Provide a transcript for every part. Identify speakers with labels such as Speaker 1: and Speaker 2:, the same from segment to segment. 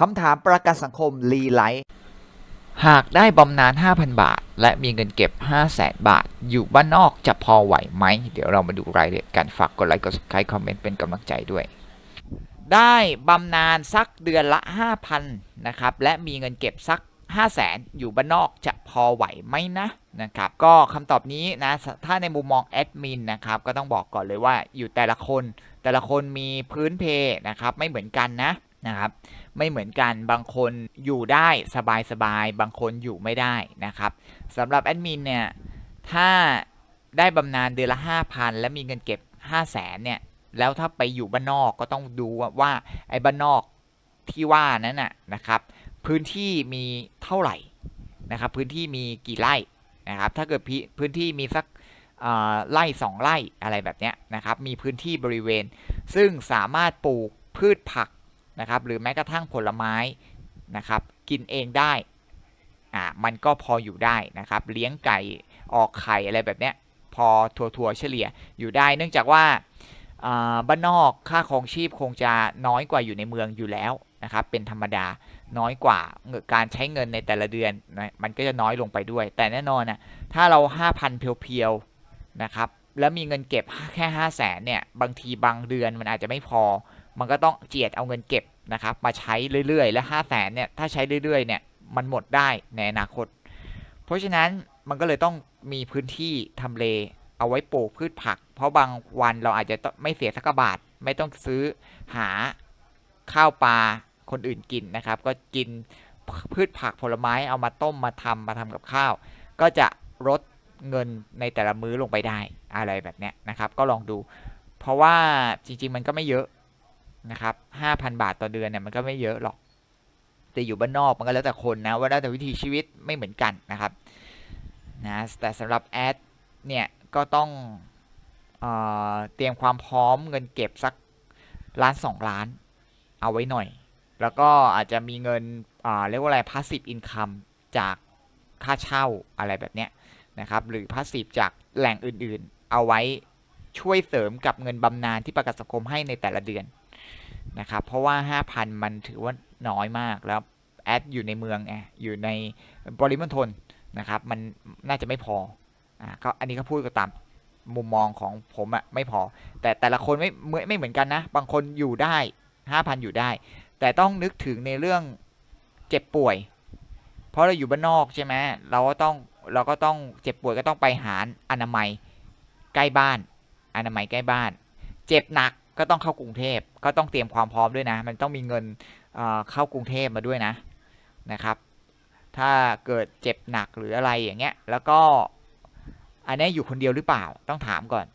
Speaker 1: คำถามประกันสังคมรีไลท์หากได้บำนาญ5,000 บาท และมีเงินเก็บ 500,000บาท อยู่บ้านนอกจะพอไหวไหม เดี๋ยวเรามาดูรายละเอียดกัน ฝากกดไลค์กด subscribe คอมเมนต์เป็นกำลังใจด้วย ได้บำนาญสักเดือนละ 5,000นะครับ และมีเงินเก็บสัก 5 0 0แสนอยู่บ้านนอกจะพอไหวไหมนะนะครับ ก็คำตอบนี้นะ ถ้าในมุมมองแอดมินนะครับ ก็ต้องบอกก่อนเลยว่าอยู่แต่ละคน แต่ละคนมีพื้นเพนะครับ ไม่เหมือนกันนะ นะครับไม่เหมือนกันบางคนอยู่ได้สบายๆบายบางคนอยู่ไม่ได้นะครับสำหรับแอดมินเนี่ยถ้าได้บำนาญเดือนละ 5,000 และมีเงินเก็บ 5 0 0แสนเนี่ยแล้วถ้าไปอยู่บ้านนอกก็ต้องดูว่าไอ้บ้านนอกที่ว่านั้นน่ะนะครับพื้นที่มีเท่าไหร่นะครับพื้นที่มีกี่ไร่นะครับถ้าเกิดพื้นที่มีสักไร่สองไร่อะไรแบบเนี้ยนะครับมีพื้นที่บริเวณ ซึ่งสามารถปลูกพืชผัก นะครับหรือแม้กระทั่งผลไม้นะครับกินเองได้อ่ามันก็พออยู่ได้นะครับเลี้ยงไก่ออกไข่อะไรแบบเนี้ยพอทัวร์ๆเฉลี่ยอยู่ได้ เนื่องจากว่าอ่าบ้านนอกค่าครองชีพคงจะน้อยกว่าอยู่ในเมืองอยู่แล้วนะครับเป็นธรรมดาน้อยกว่าการใช้เงินในแต่ละเดือนนะมันก็จะน้อยลงไปด้วย แต่แน่นอนนะถ้าเรา 5,000 เพียวๆนะครับแล้วมีเงินเก็บแค่ 5 0 0แสนเนี่ยบางทีบางเดือนมันอาจจะไม่พอ มันก็ต้องเจียดเอาเงินเก็บนะครับมาใช้เรื่อยๆ และ 5 0 0แสนเนี่ยถ้าใช้เรื่อยๆเนี่ยมันหมดได้ในอนาคต เพราะฉะนั้นมันก็เลยต้องมีพื้นที่ทำเลเอาไว้ปลูกพืชผัก เพราะบางวันเราอาจจะไม่เสียสักบาท ไม่ต้องซื้อหาข้าวปลาคนอื่นกินนะครับ ก็กินพืชผักผลไม้เอามาต้มมาทำมาทำกับข้าว ก็จะลดเงินในแต่ละมื้อลงไปได้อะไรแบบเนี้ยนะครับ ก็ลองดู เพราะว่าจริงๆมันก็ไม่เยอะ นะครับ5,000บาทต่อเดือนเนี่ยมันก็ไม่เยอะหรอก แต่อยู่บ้านนอกมันก็แล้วแต่คนนะ ว่าแล้วแต่วิธีชีวิตไม่เหมือนกันนะครับนะแต่สำหรับแอดเนี่ยก็ต้องเออเตรียมความพร้อมเงินเก็บสักล้านสองล้านเอาไว้หน่อย แล้วก็อาจจะมีเงินเรียกว่าอะไร passive income จากค่าเช่าอะไรแบบเนี้ยนะครับหรือ passive จากแหล่งอื่นๆ เอาไว้ช่วยเสริมกับเงินบำนาญที่ประกันสังคมให้ในแต่ละเดือน นะครับ เพราะว่า 5,000 มันถือว่าน้อยมากแล้วแอดอยู่ในเมืองไงอยู่ในปริมณฑลนะครับมันน่าจะไม่พออ่าก็อันนี้ก็พูดก็ตามมุมมองของผมอะไม่พอ แต่แต่ละคนไม่ไม่ไม่เหมือนกันนะ บางคนอยู่ได้ห้าพันอยู่ได้ แต่ต้องนึกถึงในเรื่องเจ็บป่วย เพราะเราอยู่บ้านนอกใช่ไหมเราก็ต้องเราก็ต้องเจ็บป่วยก็ต้องไปหาอนามัยใกล้บ้าน อนามัยใกล้บ้าน เจ็บหนัก ก็ต้องเข้ากรุงเทพก็ต้องเตรียมความพร้อมด้วยนะ มันต้องมีเงินเเข้ากรุงเทพมาด้วยนะนะครับ ถ้าเกิดเจ็บหนักหรืออะไรอย่างเงี้ยแล้วก็อันนี้อยู่คนเดียวหรือเปล่าต้องถามก่อน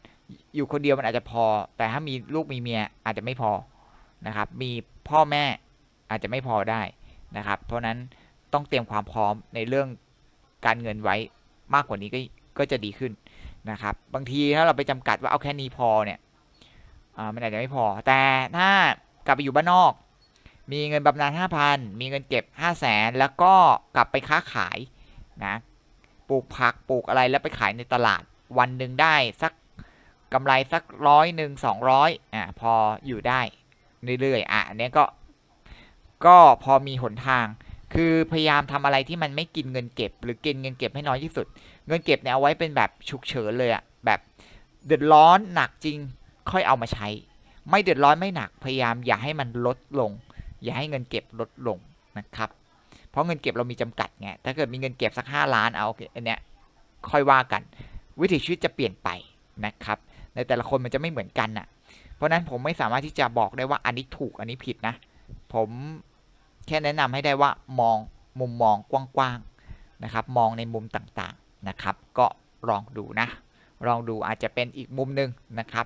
Speaker 1: อยู่คนเดียวมันอาจจะพอ แต่ถ้ามีลูกมีเมียอาจจะไม่พอนะครับ มีพ่อแม่อาจจะไม่พอได้นะครับ เพราะนั้นต้องเตรียมความพร้อมในเรื่องการเงินไว้มากกว่านี้ก็ก็จะดีขึ้นนะครับ บางทีถ้าเราไปจำกัดว่าเอาแค่นี้พอเนี่ย อ่ามันอาจจะไม่พอ แต่ถ้ากลับไปอยู่บ้านนอก มีเงินบำนาญ5,000มีเงินเก็บ5 0 0แสนแล้วก็กลับไปค้าขายนะปลูกผักปลูกอะไรแล้วไปขายในตลาดวันหนึ่งได้สักกำไรสักร้อยหนึ่งสองร้อยอ่าพออยู่ได้เรื่อยๆอะอันเนี้ยก็ก็พอมีหนทาง คือพยายามทำอะไรที่มันไม่กินเงินเก็บ หรือกินเงินเก็บให้น้อยที่สุด เงินเก็บเนี่ยเอาไว้เป็นแบบฉุกเฉินเลยอะแบบเดือดร้อนหนักจริง ค่อยเอามาใช้ ไม่เดือดร้อนไม่หนักพยายามอย่าให้มันลดลง อย่าให้เงินเก็บลดลงนะครับ เพราะเงินเก็บเรามีจำกัดไงถ้าเกิดมีเงินเก็บสัก 5 ล้านเอาอันเนี้ยค่อยว่ากัน วิถีชีวิตจะเปลี่ยนไปนะครับ ในแต่ละคนมันจะไม่เหมือนกันน่ะ เพราะนั้นผมไม่สามารถที่จะบอกได้ว่าอันนี้ถูกอันนี้ผิดนะ ผมแค่แนะนำให้ได้ว่ามองมุมมองกว้างๆนะครับ มองในมุมต่างๆนะครับ ก็ลองดูนะ ลองดูอาจจะเป็นอีกมุมหนึ่งนะครับ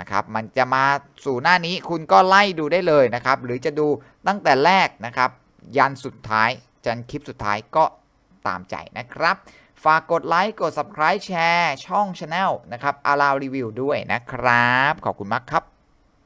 Speaker 1: นะครับ มันจะมาสู่หน้านี้คุณก็ไล่ดูได้เลยนะครับ หรือจะดูตั้งแต่แรกนะครับ ยันสุดท้ายจนคลิปสุดท้ายก็ตามใจนะครับ ฝากกดไลค์กด subscribe แชร์ ช่อง Channel นะครับอารารีวิวด้วยนะครับ ขอบคุณมากครับ